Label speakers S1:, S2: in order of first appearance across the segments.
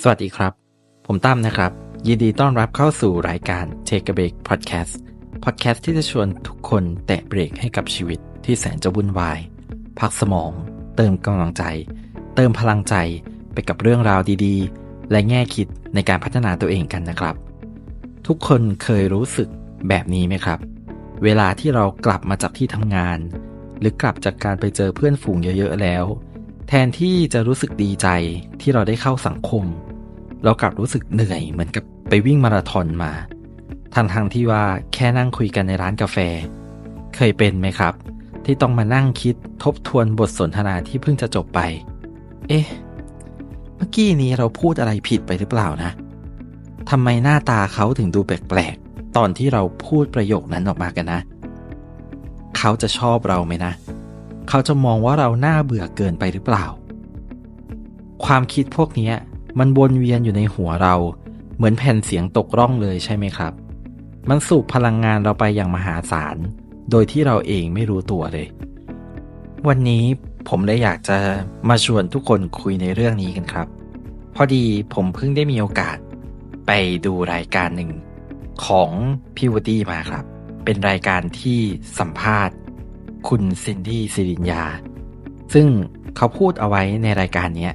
S1: สวัสดีครับ ผมตั้มนะครับ ยินดีต้อนรับเข้าสู่รายการ Take a Break Podcast Podcast ที่จะชวนทุกคนแตะเบรกให้กับชีวิตที่แสนจะวุ่นวาย พักสมอง เติมกำลังใจ เติมพลังใจไปกับเรื่องราวดีๆ และแง่คิดในการพัฒนาตัวเองกันนะครับ ทุกคนเคยรู้สึกแบบนี้ไหมครับ เวลาที่เรากลับมาจากที่ทำงาน หรือกลับจากการไปเจอเพื่อนฝูงเยอะๆแล้ว แทนที่จะรู้สึกดีใจที่เราได้เข้าสังคม เรากลับรู้สึกเหนื่อยเหมือนกับไปวิ่งมาราธอนมาทางทางที่ว่าแค่นั่งคุยกันในร้านกาแฟ เคยเป็นไหมครับ ที่ต้องมานั่งคิดทบทวนบทสนทนาที่เพิ่งจะจบไป เอ๊ะ เมื่อกี้นี้เราพูดอะไรผิดไปหรือเปล่านะทำไมหน้าตาเขาถึงดูแปลกๆตอนที่เราพูดประโยคนั้นออกมากันนะ เขาจะชอบเราไหมนะ เขาจะมองว่าเราหน้าเบื่อเกินไปหรือเปล่า ความคิดพวกนี้มันวนเวียนอยู่ในหัวเรา เหมือนแผ่นเสียงตกร่องเลยใช่ไหมครับ มันสูบพลังงานเราไปอย่างมหาศาล โดยที่เราเองไม่รู้ตัวเลย วันนี้ผมเลยอยากจะมาชวนทุกคนคุยในเรื่องนี้กันครับ พอดีผมเพิ่งได้มีโอกาส ไปดูรายการหนึ่งของพี่วดี้มาครับ เป็นรายการที่สัมภาษณ์ คุณซินดี้สิรินยาซึ่งเขาพูดเอาไว้ในรายการนี้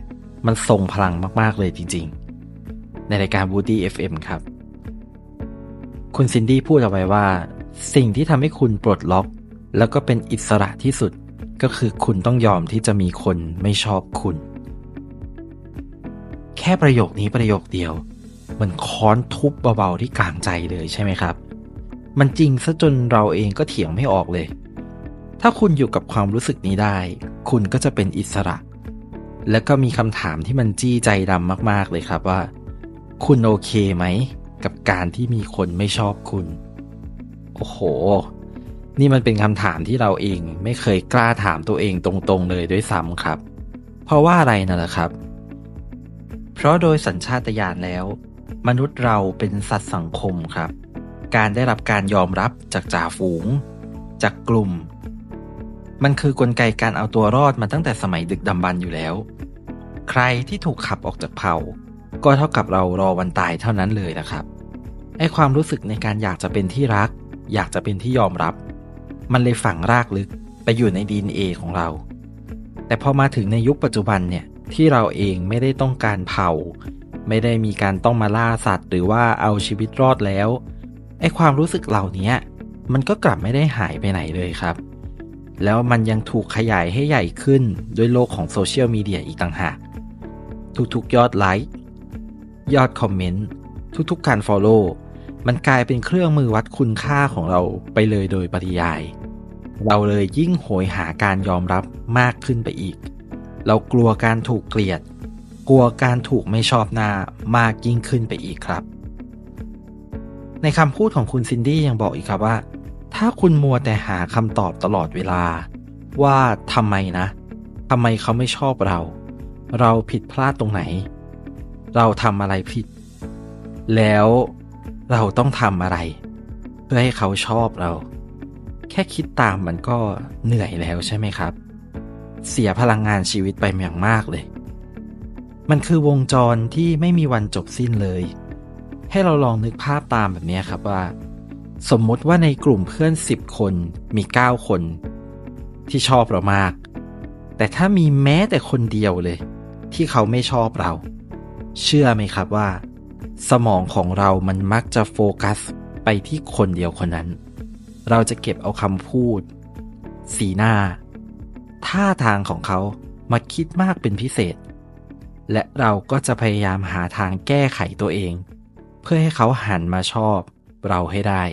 S1: มันทรงพลังมาก ๆ เลยจริง ๆ ในรายการ Woody FM ครับ คุณซินดี้พูดเอาไว้ว่า สิ่งที่ทำให้คุณปลดล็อก แล้วก็เป็นอิสระที่สุดก็คือคุณต้องยอมที่จะมีคนไม่ชอบคุณ แค่ประโยคนี้ประโยคเดียว มันค้อนทุบเบา ๆ ที่กลางใจเลยใช่ไหมครับ มันจริงซะจนเราเองก็เถียงไม่ออกเลย ถ้าคุณอยู่กับความรู้สึกนี้ได้ คุณก็จะเป็นอิสระ แล้วก็มีคำถามที่มันจี้ใจดำมาก ๆ เลยครับว่า คุณโอเคไหม กับการที่มีคนไม่ชอบคุณ โอ้โห นี่มันเป็นคำถามที่เราเองไม่เคยกล้าถามตัวเองตรงๆเลยด้วยซ้ำครับ เพราะว่าอะไรนั่ะครับ เพราะโดยสัญชาตญาณแล้ว มนุษย์เราเป็นสัตว์สังคมครับ การได้รับการยอมรับจากจ่าฝูง จากกลุ่ม มันคือกลไกการเอาตัวรอดมาตั้งแต่สมัยดึกดำบรรพ์อยู่แล้ว ใครที่ถูกขับออกจากเผ่า ก็เท่ากับเรารอวันตายเท่านั้นเลยนะครับไอความรู้สึกในการอยากจะเป็นที่รัก อยากจะเป็นที่ยอมรับ มันเลยฝังรากลึกไปอยู่ในดีเอของเรา แต่พอมาถึงในยุคปัจจุบันเนี่ยที่เราเองไม่ได้ต้องการเผ่า ไม่ได้มีการต้องมาล่าสัตว์ หรือว่าเอาชีวิตรอดแล้วไอความรู้สึกเหล่านี้มันก็กลับไม่ได้หายไปไหนเลยครับ แล้วมันยังถูกขยายให้ใหญ่ขึ้นด้วยโลกของโซเชียลมีเดียอีกต่างหาก ทุกๆยอดไลค์ยอดคอมเมนต์ทุกๆการ Follow มันกลายเป็นเครื่องมือวัดคุณค่าของเราไปเลยโดยปริยาย เราเลยยิ่งโหยหาการยอมรับมากขึ้นไปอีก เรากลัวการถูกเกลียด กลัวการถูกไม่ชอบหน้ามากยิ่งขึ้นไปอีกครับ ในคำพูดของคุณซินดี้ยังบอกอีกครับว่า ถ้าคุณมัวแต่หาคำตอบตลอดเวลา ว่าทำไมนะทำไมเขาไม่ชอบเรา เราผิดพลาดตรงไหน เราทำอะไรผิด แล้วเราต้องทำอะไร เพื่อให้เขาชอบเรา แค่คิดตามมันก็เหนื่อยแล้วใช่ไหมครับ เสียพลังงานชีวิตไปอย่างมากเลย มันคือวงจรที่ไม่มีวันจบสิ้นเลย ให้เราลองนึกภาพตามแบบนี้ครับว่า สมมติว่าในกลุ่มเพื่อน 10 คนมี 9 คน ที่ชอบเรามาก แต่ถ้ามีแม้แต่คนเดียวเลย ที่เขาไม่ชอบเรา เชื่อไหมครับว่า สมองของเรามันมักจะโฟกัสไปที่คนเดียวคนนั้น เราจะเก็บเอาคำพูด สีหน้า ท่าทางของเขามาคิดมากเป็นพิเศษ และเราก็จะพยายามหาทางแก้ไขตัวเอง เพื่อให้เขาหันมาชอบเราให้ได้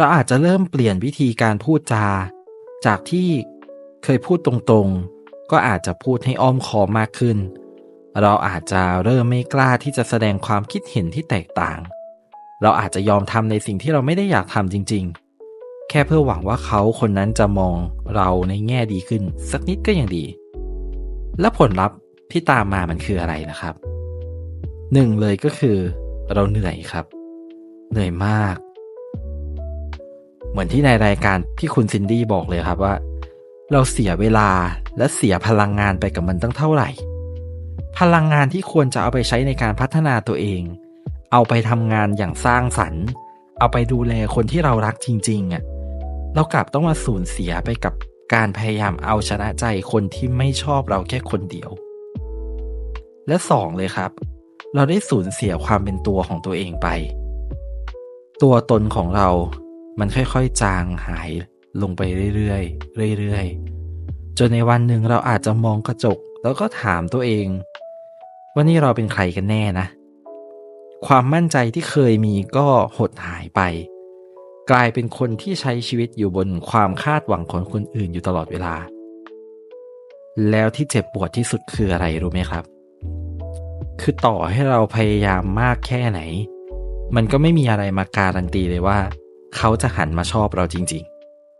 S1: เราอาจจะเริ่มเปลี่ยนวิธีการพูดจา จากที่เคยพูดตรงๆ ก็อาจจะพูดให้อ้อมคอมากขึ้น เราอาจจะเริ่มไม่กล้าที่จะแสดงความคิดเห็นที่แตกต่าง เราอาจจะยอมทำในสิ่งที่เราไม่ได้อยากทำจริง ๆ แค่เพื่อหวังว่าเขาคนนั้นจะมองเราในแง่ดีขึ้น สักนิดก็ยังดี และผลลัพธ์ที่ตามมามันคืออะไรนะครับหนึ่งเลยก็คือ เราเหนื่อยครับ เหนื่อยมาก มือนที่ในรายการที่คุณซินดี้บอกเลยครับว่า เราเสียเวลาและเสียพลังงานไปกับมันตั้งเท่าไหร่ พลังงานที่ควรจะเอาไปใช้ในการพัฒนาตัวเอง เอาไปทำงานอย่างสร้างสรรค์ เอาไปดูแลคนที่เรารักจริงๆอะเรากลับต้องมาสูญเสียไปกับการพยายามเอาชนะใจคนที่ไม่ชอบเราแค่คนเดียว และสองเลยครับ เราได้สูญเสียความเป็นตัวของตัวเองไป ตัวตนของเรา มันค่อยๆ จางหายลงไปเรื่อยๆ เรื่อยๆ จนในวันหนึ่งเราอาจจะมองกระจก แล้วก็ถามตัวเอง ว่านี่เราเป็นใครกันแน่นะ ความมั่นใจที่เคยมีก็หดหายไป กลายเป็นคนที่ใช้ชีวิตอยู่บนความคาดหวังของคนอื่นอยู่ตลอดเวลา แล้วที่เจ็บปวดที่สุดคืออะไรรู้ไหมครับ คือต่อให้เราพยายามมากแค่ไหน มันก็ไม่มีอะไรมาการันตีเลยว่า เขาจะหันมาชอบเราจริง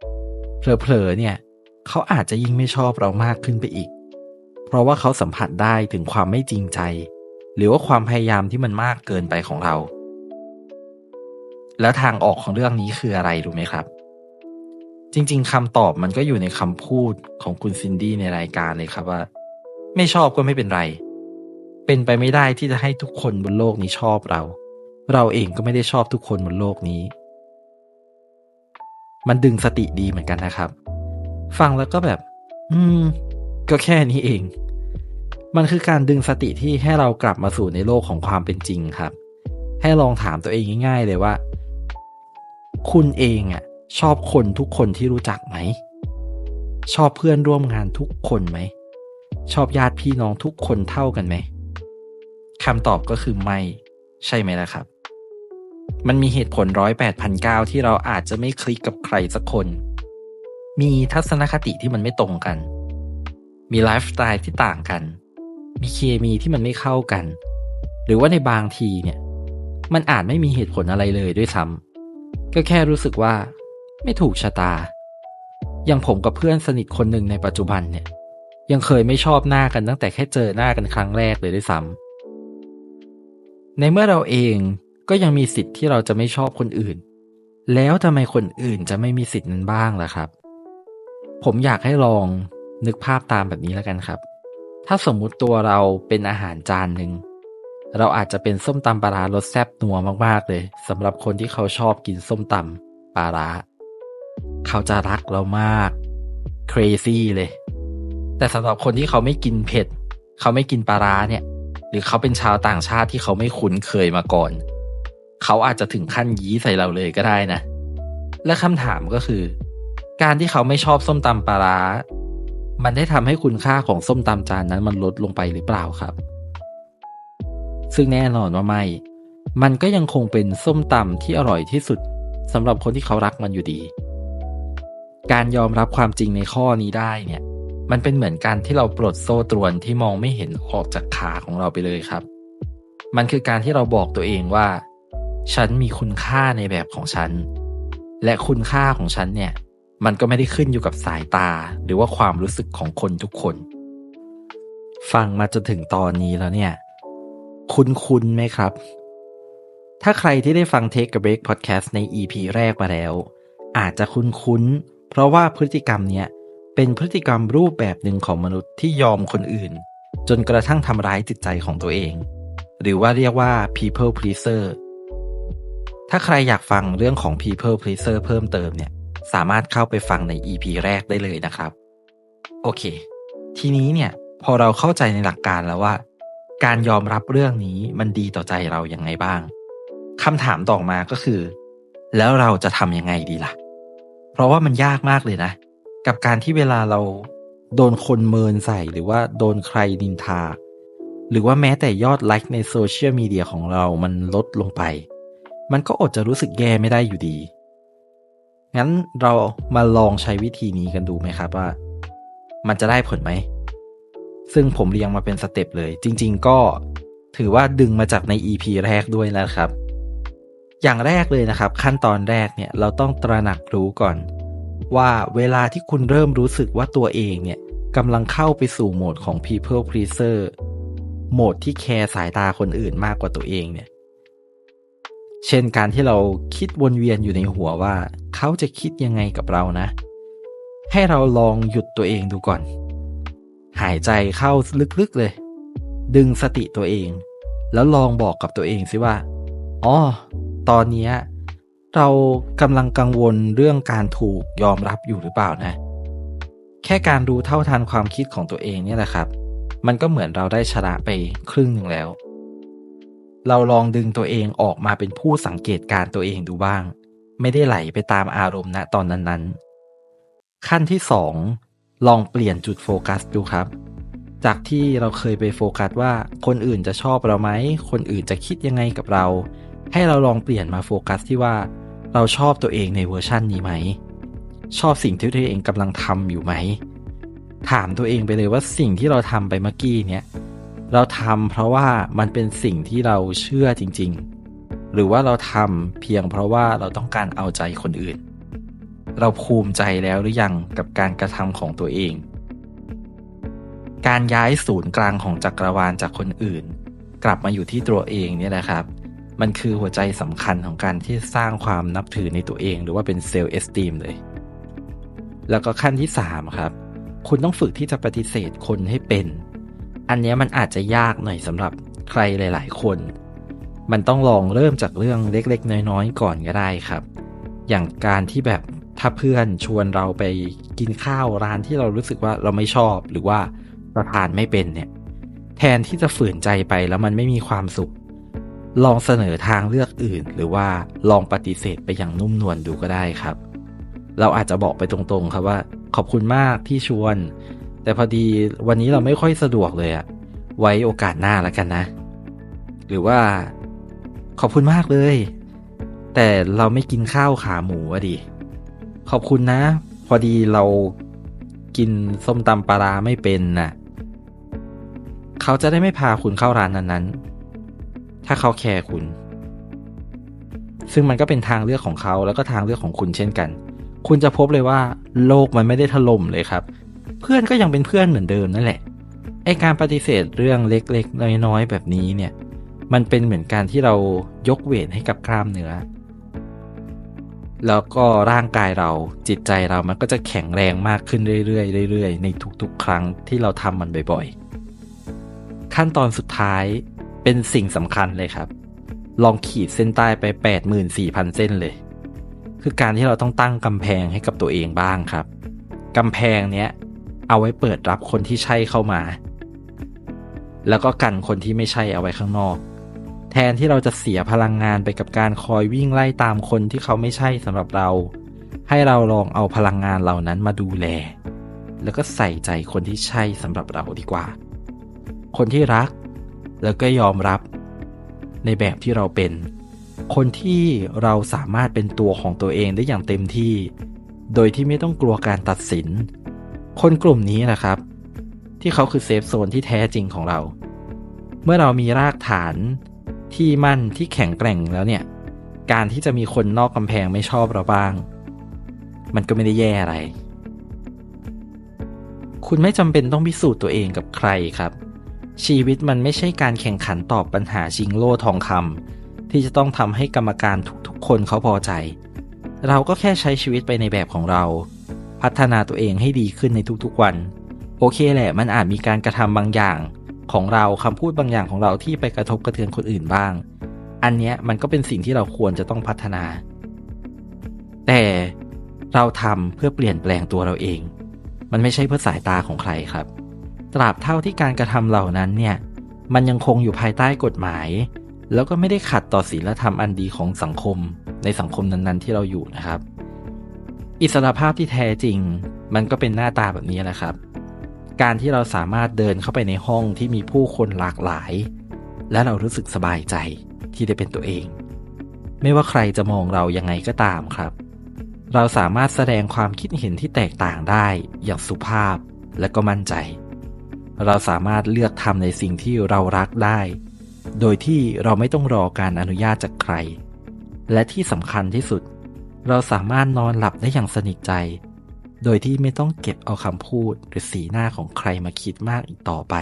S1: ๆ เผลอๆเนี่ย เขาอาจจะยิ่งไม่ชอบเรามากขึ้นไปอีก เพราะว่าเขาสัมผัสได้ถึงความไม่จริงใจ หรือว่าความพยายามที่มันมากเกินไปของเรา แล้วทางออกของเรื่องนี้คืออะไรรู้ไหมครับ จริง ๆคำตอบมันก็อยู่ในคำพูดของคุณซินดี้ในรายการเลยครับว่า ไม่ชอบก็ไม่เป็นไร เป็นไปไม่ได้ที่จะให้ทุกคนบนโลกนี้ชอบเรา เราเองก็ไม่ได้ชอบทุกคนบนโลกนี้ มันดึงสติดีเหมือนกันนะครับ ฟังแล้วก็แบบ อืม ก็แค่นี้เอง มันคือการดึงสติที่ให้เรากลับมาสู่ในโลกของความเป็นจริงครับ ให้ลองถามตัวเองง่าย ๆ เลยว่า คุณเองอะ ชอบคนทุกคนที่รู้จักไหม ชอบเพื่อนร่วมงานทุกคนไหม ชอบญาติพี่น้องทุกคนเท่ากันไหมคำตอบก็คือไม่ ใช่ไหมล่ะครับ มันมีเหตุผลร้อยแปดพันเก้าที่เราอาจจะไม่คลิกกับใครสักคน มีทัศนคติที่มันไม่ตรงกัน มีไลฟ์สไตล์ที่ต่างกัน มีเคมีที่มันไม่เข้ากัน หรือว่าในบางทีเนี่ย มันอาจไม่มีเหตุผลอะไรเลยด้วยซ้ำก็แค่รู้สึกว่า ไม่ถูกชะตา อย่างผมกับเพื่อนสนิทคนหนึ่งในปัจจุบันเนี่ย ยังเคยไม่ชอบหน้ากันตั้งแต่แค่เจอหน้ากันครั้งแรกเลยด้วยซ้ำในเมื่อเราเอง ก็ยังมีสิทธิ์ที่เราจะไม่ชอบคนอื่น แล้วทำไมคนอื่นจะไม่มีสิทธิ์นั้นบ้างล่ะครับ ผมอยากให้ลองนึกภาพตามแบบนี้แล้วกันครับ ถ้าสมมุติตัวเราเป็นอาหารจานหนึ่งเราอาจจะเป็นส้มตำปลาร้ารสแซ่บนัวมากๆเลยสำหรับคนที่เขาชอบกินส้มตำปลาร้าเขาจะรักเรามาก crazy เลย แต่สำหรับคนที่เขาไม่กินเผ็ด เขาไม่กินปลาร้าเนี่ย หรือเขาเป็นชาวต่างชาติที่เขาไม่คุ้นเคยมาก่อน เขาอาจจะถึงขั้นยี้ใส่เราเลยก็ได้นะ และคำถามก็คือ การที่เขาไม่ชอบส้มตำปลาร้า มันได้ทำให้คุณค่าของส้มตำจานนั้นมันลดลงไปหรือเปล่าครับ ซึ่งแน่นอนว่าไม่ มันก็ยังคงเป็นส้มตำที่อร่อยที่สุดสำหรับคนที่เขารักมันอยู่ดี การยอมรับความจริงในข้อนี้ได้เนี่ย มันเป็นเหมือนการที่เราปลดโซ่ตรวนที่มองไม่เห็นออกจากขาของเราไปเลยครับ มันคือการที่เราบอกตัวเองว่า ฉันมีคุณค่าในแบบของฉัน และคุณค่าของฉันเนี่ย มันก็ไม่ได้ขึ้นอยู่กับสายตาหรือว่าความรู้สึกของคนทุกคน ฟังมาจนถึงตอนนี้แล้วเนี่ย คุณคุณไหมครับ ถ้าใครที่ได้ฟัง Take a Break Podcast ใน EP แรกมาแล้ว อาจจะคุ้นๆเพราะว่าพฤติกรรมเนี้ยเป็นพฤติกรรมรูปแบบหนึ่งของมนุษย์ที่ยอมคนอื่น จนกระทั่งทำร้ายจิตใจของตัวเอง หรือว่าเรียกว่า people pleaser ถ้าใครอยากฟังเรื่องของ people pleaser เพิ่มเติมเนี่ย สามารถเข้าไปฟังใน EP แรกได้เลยนะครับ โอเค ทีนี้เนี่ยพอเราเข้าใจในหลักการแล้วว่า การยอมรับเรื่องนี้มันดีต่อใจเราอย่างไงบ้างคำถามต่อมาก็คือ แล้วเราจะทำยังไงดีล่ะ เพราะว่ามันยากมากเลยนะ กับการที่เวลาเราโดนคนเมินใส่หรือว่าโดนใครนินทา หรือว่าแม้แต่ยอดไลค์ในโซเชียลมีเดียของเรามันลดลงไป มันก็อดจะรู้สึกแย่ไม่ได้อยู่ดี งั้นเรามาลองใช้วิธีนี้กันดูไหมครับว่า มันจะได้ผลไหม ซึ่งผมเรียงมาเป็นสเต็ปเลย จริง ๆ ก็ถือว่าดึงมาจากใน EP แรกด้วยนะครับ อย่างแรกเลยนะครับ ขั้นตอนแรกเนี่ยเราต้องตระหนักรู้ก่อน ว่าเวลาที่คุณเริ่มรู้สึกว่าตัวเองเนี่ยกำลังเข้าไปสู่โหมดของ people pleaser โหมดที่แคร์สายตาคนอื่นมากกว่าตัวเองเนี่ย เช่นการที่เราคิดวนเวียนอยู่ในหัวว่า เขาจะคิดยังไงกับเรานะ ให้เราลองหยุดตัวเองดูก่อน หายใจเข้าลึกๆเลย ดึงสติตัวเอง แล้วลองบอกกับตัวเองสิว่าอ๋อตอนนี้เรากำลังกังวลเรื่องการถูกยอมรับอยู่หรือเปล่านะ แค่การรู้เท่าทันความคิดของตัวเองเนี่ยแหละครับ มันก็เหมือนเราได้ชนะไปครึ่งหนึ่งแล้ว เราลองดึงตัวเองออกมาเป็นผู้สังเกตการตัวเองดูบ้าง ไม่ได้ไหลไปตามอารมณ์ณตอนนั้นๆ ขั้นที่สองลองเปลี่ยนจุดโฟกัสดูครับ จากที่เราเคยไปโฟกัสว่าคนอื่นจะชอบเราไหม คนอื่นจะคิดยังไงกับเรา ให้เราลองเปลี่ยนมาโฟกัสที่ว่า เราชอบตัวเองในเวอร์ชั่นนี้ไหม ชอบสิ่งที่ตัวเองกำลังทำอยู่ไหม ถามตัวเองไปเลยว่าสิ่งที่เราทำไปเมื่อกี้เนี่ย เราทำเพราะว่ามันเป็นสิ่งที่เราเชื่อจริง ๆ หรือว่าเราทำเพียงเพราะว่าเราต้องการเอาใจคนอื่น เราภูมิใจแล้วหรือยังกับการกระทำของตัวเอง การย้ายศูนย์กลางของจักรวาลจากคนอื่น กลับมาอยู่ที่ตัวเองเนี่ยแหละครับ มันคือหัวใจสำคัญของการที่สร้างความนับถือในตัวเอง หรือว่าเป็นเซลล์เอสตีมเลย แล้วก็ขั้นที่3ครับ คุณต้องฝึกที่จะปฏิเสธคนให้เป็น อันนี้มันอาจจะยากหน่อยสำหรับใครหลาย ๆ คน มันต้องลองเริ่มจากเรื่องเล็ก ๆ น้อย ๆ ก่อนก็ได้ครับ อย่างการที่แบบถ้าเพื่อนชวนเราไปกินข้าวร้านที่เรารู้สึกว่าเราไม่ชอบหรือว่าเราทานไม่เป็นเนี่ย แทนที่จะฝืนใจไปแล้วมันไม่มีความสุข ลองเสนอทางเลือกอื่น หรือว่าลองปฏิเสธไปอย่างนุ่มนวลดูก็ได้ครับ เราอาจจะบอกไปตรงๆ ครับว่า ขอบคุณมากที่ชวน แต่พอดีวันนี้เราไม่ค่อยสะดวกเลยอะไว้โอกาสหน้าแล้วกันนะ หรือว่าขอบคุณมากเลย แต่เราไม่กินข้าวขาหมูอะดิขอบคุณนะ พอดีเรากินส้มตำปลาร้าไม่เป็นน่ะ เขาจะได้ไม่พาคุณเข้าร้านนั้นๆ ถ้าเขาแคร์คุณ ซึ่งมันก็เป็นทางเลือกของเขาแล้วก็ทางเลือกของคุณเช่นกัน คุณจะพบเลยว่า โลกมันไม่ได้ถล่มเลยครับ เพื่อนก็ยังเป็นเพื่อนเหมือนเดิมนั่นแหละไอการปฏิเสธเรื่องเล็กๆ น้อยๆ แบบนี้เนี่ย มันเป็นเหมือนการที่เรายกเวทให้กับกล้ามเนื้อ แล้วก็ร่างกายเราจิตใจเรามันก็จะแข็งแรงมากขึ้นเรื่อยๆเรื่อยๆในทุกๆ ครั้งที่เราทำมันบ่อยๆ ขั้นตอนสุดท้ายเป็นสิ่งสำคัญเลยครับ ลองขีดเส้นใต้ไป 84,000 เส้นเลย คือการที่เราต้องตั้งกำแพงให้กับตัวเองบ้างครับกำแพงเนี้ย เอาไว้เปิดรับคนที่ใช่เข้ามา แล้วก็กันคนที่ไม่ใช่เอาไว้ข้างนอก แทนที่เราจะเสียพลังงานไปกับการคอยวิ่งไล่ตามคนที่เขาไม่ใช่สำหรับเรา ให้เราลองเอาพลังงานเหล่านั้นมาดูแล แล้วก็ใส่ใจคนที่ใช่สำหรับเราดีกว่า คนที่รัก แล้วก็ยอมรับในแบบที่เราเป็น คนที่เราสามารถเป็นตัวของตัวเองได้อย่างเต็มที่ โดยที่ไม่ต้องกลัวการตัดสิน คนกลุ่มนี้นะครับ ที่เขาคือเซฟโซนที่แท้จริงของเรา เมื่อเรามีรากฐานที่มั่นที่แข็งแกร่งแล้วเนี่ย การที่จะมีคนนอกกำแพงไม่ชอบเราบ้าง มันก็ไม่ได้แย่อะไร คุณไม่จำเป็นต้องพิสูจน์ตัวเองกับใครครับ ชีวิตมันไม่ใช่การแข่งขันตอบปัญหาชิงโล่ทองคำที่จะต้องทำให้กรรมการทุกๆคนเขาพอใจ เราก็แค่ใช้ชีวิตไปในแบบของเรา พัฒนาตัวเองให้ดีขึ้นในทุกๆวัน โอเคแหละ มันอาจมีการกระทำบางอย่าง ของเราคำพูดบางอย่างของเราที่ไปกระทบกระเทือนคนอื่นบ้าง อันเนี้ยมันก็เป็นสิ่งที่เราควรจะต้องพัฒนา แต่เราทำเพื่อเปลี่ยนแปลงตัวเราเอง มันไม่ใช่เพื่อสายตาของใครครับ ตราบเท่าที่การกระทำเหล่านั้นเนี่ย มันยังคงอยู่ภายใต้กฎหมาย แล้วก็ไม่ได้ขัดต่อศีลธรรมอันดีของสังคม ในสังคมนั้นๆที่เราอยู่นะครับ อิสรภาพที่แท้จริง มันก็เป็นหน้าตาแบบนี้แหละครับ การที่เราสามารถเดินเข้าไปในห้องที่มีผู้คนหลากหลาย และเรารู้สึกสบายใจที่ได้เป็นตัวเอง ไม่ว่าใครจะมองเรายังไงก็ตามครับ เราสามารถแสดงความคิดเห็นที่แตกต่างได้อย่างสุภาพและก็มั่นใจ เราสามารถเลือกทำในสิ่งที่เรารักได้ โดยที่เราไม่ต้องรอการอนุญาตจากใคร และที่สำคัญที่สุด เราสามารถนอนหลับได้อย่างสนิทใจ โดยที่ไม่ต้องเก็บเอาคำพูดหรือสีหน้าของใครมาคิดมากอีกต่อไป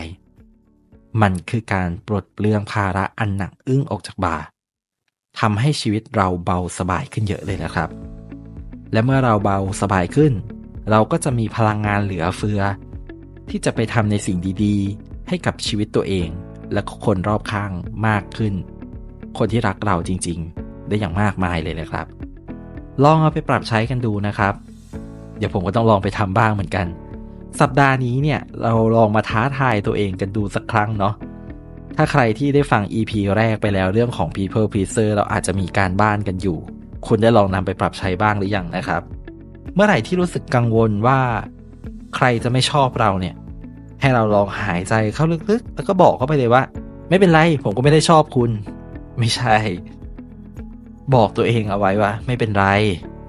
S1: มันคือการปลดเปลื้องภาระอันหนักอึ้งออกจากบ่าทำให้ชีวิตเราเบาสบายขึ้นเยอะเลยนะครับ และเมื่อเราเบาสบายขึ้น เราก็จะมีพลังงานเหลือเฟือ ที่จะไปทำในสิ่งดีๆ ให้กับชีวิตตัวเอง และคนรอบข้างมากขึ้น คนที่รักเราจริงๆ ได้อย่างมากมายเลยนะครับ ลองเอาไปปรับใช้กันดูนะครับ เดี๋ยวผมก็ต้องลองไปทำบ้างเหมือนกัน สัปดาห์นี้เนี่ยเราลองมาท้าทายตัวเองกันดูสักครั้งเนาะถ้าใครที่ได้ฟัง EP แรกไปแล้วเรื่องของ People Pleaser เราอาจจะมีการบ้านกันอยู่ คุณได้ลองนำไปปรับใช้บ้างหรือยังนะครับ เมื่อไหร่ที่รู้สึกกังวลว่า ใครจะไม่ชอบเราเนี่ย ให้เราลองหายใจเข้าลึกๆ แล้วก็บอกเขาไปเลยว่า ไม่เป็นไร ผมก็ไม่ได้ชอบคุณ ไม่ใช่ บอกตัวเองเอาไว้ว่า ไม่เป็นไร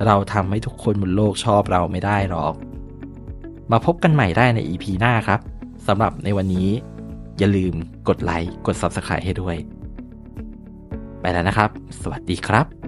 S1: เราทำให้ทุกคนบนโลกชอบเราไม่ได้หรอก มาพบกันใหม่ได้ใน EP หน้าครับสำหรับในวันนี้ อย่าลืมกดไลค์กด Subscribe ให้ด้วย ไปแล้วนะครับ สวัสดีครับ